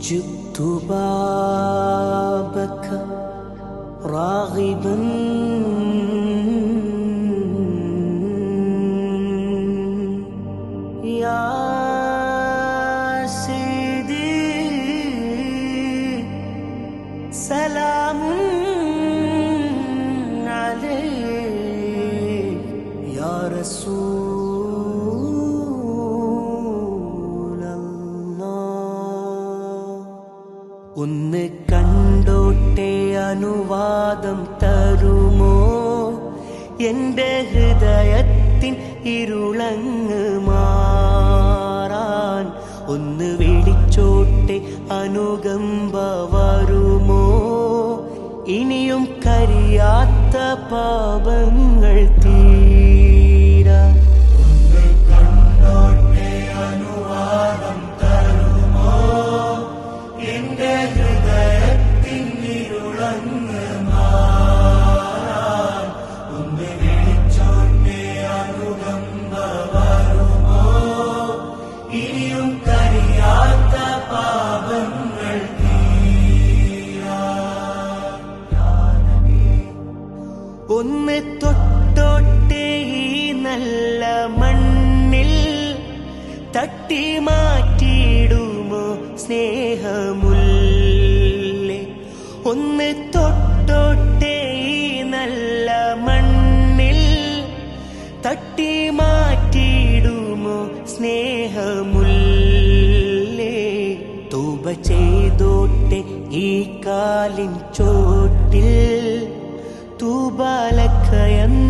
جئت بابك راغبا. يا سيدي سلام عليك. يا رسول അനുവാദം തരുമോ? എന്റെ ഹൃദയത്തിൻ ഇരുളങ്ങ് മാറാൻ ഒന്ന് വിളിച്ചോട്ടെ അനുകമ്പ വരുമോ? ഇനിയും കരിയാത്ത പാപങ്ങൾ നല്ല മണ്ണിൽ തട്ടി മാറ്റിയിടുമോ സ്നേഹമുല്ലേ? ഒന്ന് തൊട്ടോട്ടെ നല്ല മണ്ണിൽ തട്ടി മാറ്റിയിടുമോ സ്നേഹമുല്ലേ? തൂപ ചെയ്തോട്ടെ ഈ കാലിൻ ചോട്ടിൽ തൂബാലക്കയെന്ന്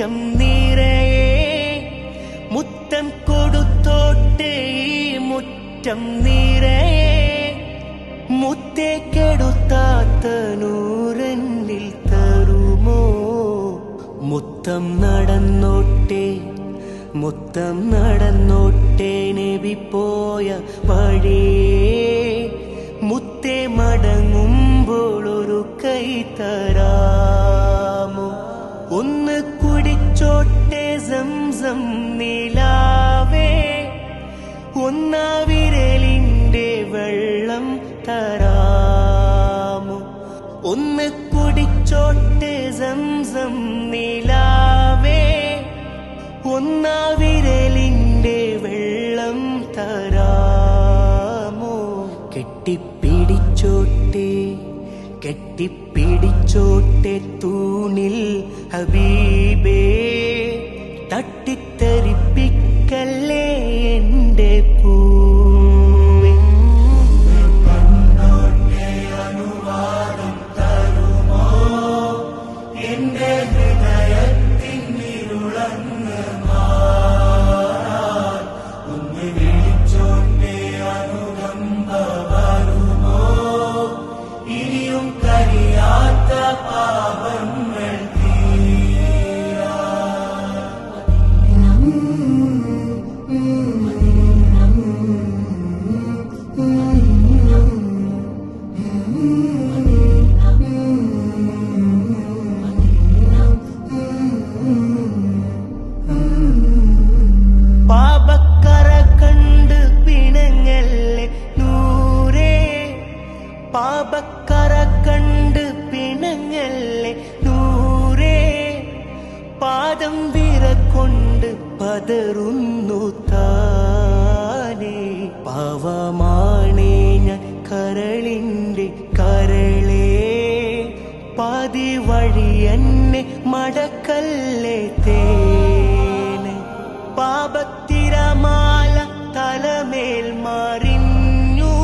മുറ്റം നിറയെ മുത്തം കൊടുത്തോട്ടേ മുറ്റം നിറയെ മുത്തേ കെടുത്താത്ത നൂറന്നിൽ തരുമോ? മുത്തം നടന്നോട്ടേ മുത്തം നടന്നോട്ടേ നബി പോയ വഴിയേ. മുത്തേ മടങ്ങുമ്പോൾ ഒരു കൈ തരാമോ സംസം നിലാവേ. ഒന്നാ വിരലിന്റെ വെള്ളം തരാമോ? ഒന്ന് കുടിച്ചോട്ടെ സംസം നിലാവേ. ഒന്നാ വിരലിന്റെ വെള്ളം തരാമോ? കെട്ടിപ്പിടിച്ചോട്ടെ കെട്ടിപ്പിടിച്ചോട്ടെ തൂണിൽ ഹബീബേ. പന്തിര കൊണ്ട് പതറുന്നു താനേ. പാവമാണേ ഞാൻ കരളിന്റെ കരളേ. പാതി വഴി എന്നെ മടക്കല്ലേ തേന്. പാപത്തിരമാല തലമേൽ മറിഞ്ഞു.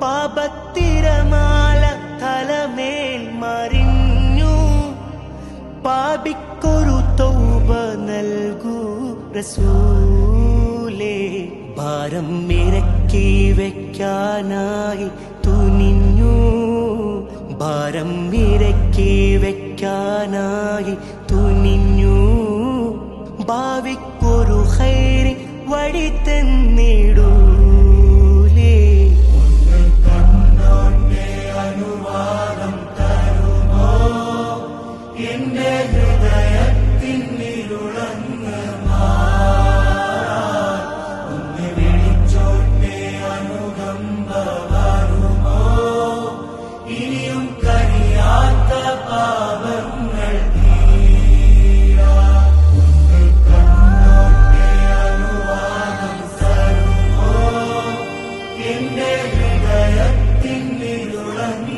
പാപത്തിരമാല തലമേൽ മറിഞ്ഞു. പാപിക്കൊരു റസൂലേ ഭാരം ഇറക്കി വെക്കാനായി തുനിഞ്ഞു. ഭാരം ഇറക്കി വെക്കാനായി തുനിഞ്ഞു. ഭാവിക്കൊരു ഹൈരി വഴി തരുമോ എന്റെ നിന്റെ ഹൃദയത്തിൻ നിരുളങ്ങി